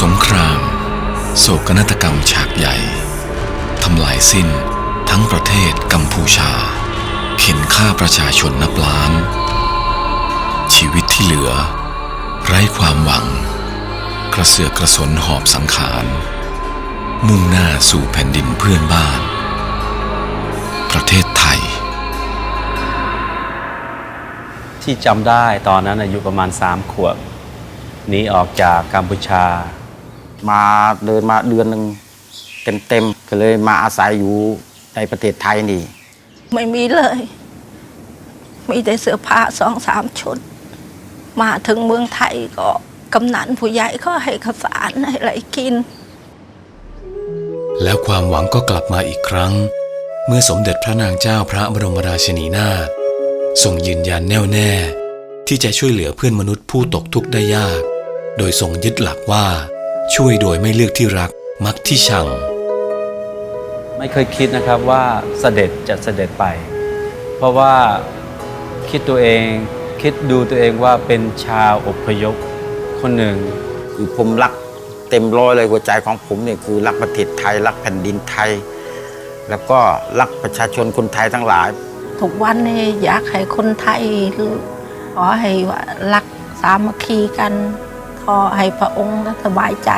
สงคราม โศกนาฏกรรมฉากใหญ่ ทำลายสิ้นทั้งประเทศกัมพูชา เข็นฆ่าประชาชนนับล้าน ชีวิตที่เหลือ ไร้ความหวัง กระเสือกกระสนหอบสังขาร มุ่งหน้าสู่แผ่นดินเพื่อนบ้าน ประเทศไทย ที่จำได้ตอนนั้นอายุประมาณสามขวบหนีออกจากกัมพูชา มาเดินมาเดือนหนึ่งเต็มๆก็เลยมาอาศัยอยู่ในประเทศไทยนี่ ไม่มีเลย มีแต่เสื้อผ้าสองสามชุด มาถึงเมืองไทยก็กำนันผู้ใหญ่ก็ให้ข้าวสารให้อะไรกิน แล้วความหวังก็กลับมาอีกครั้ง เมื่อสมเด็จพระนางเจ้าพระบรมราชินีนาถทรงยืนยันแน่วแน่ ที่จะช่วยเหลือเพื่อนมนุษย์ผู้ตกทุกข์ได้ยาก โดยทรงยึดหลักว่า ช่วยโดยไม่เลือกที่รักมักที่ชัง ไม่เคยคิดนะครับว่าเสด็จจะเสด็จไป เพราะว่าคิดตัวเอง คิดดูตัวเองว่าเป็นชาวอพยพคนหนึ่ง คือผมรักเต็มร้อยเลยหัวใจของผมเนี่ยคือรักประเทศไทยรักแผ่นดินไทย แล้วก็รักประชาชนคนไทยทั้งหลาย ทุกวันนี้อยากให้คนไทยหรือขอให้ว่ารักสามัคคีกัน ហើយព្រះអង្គសប្បាយใจ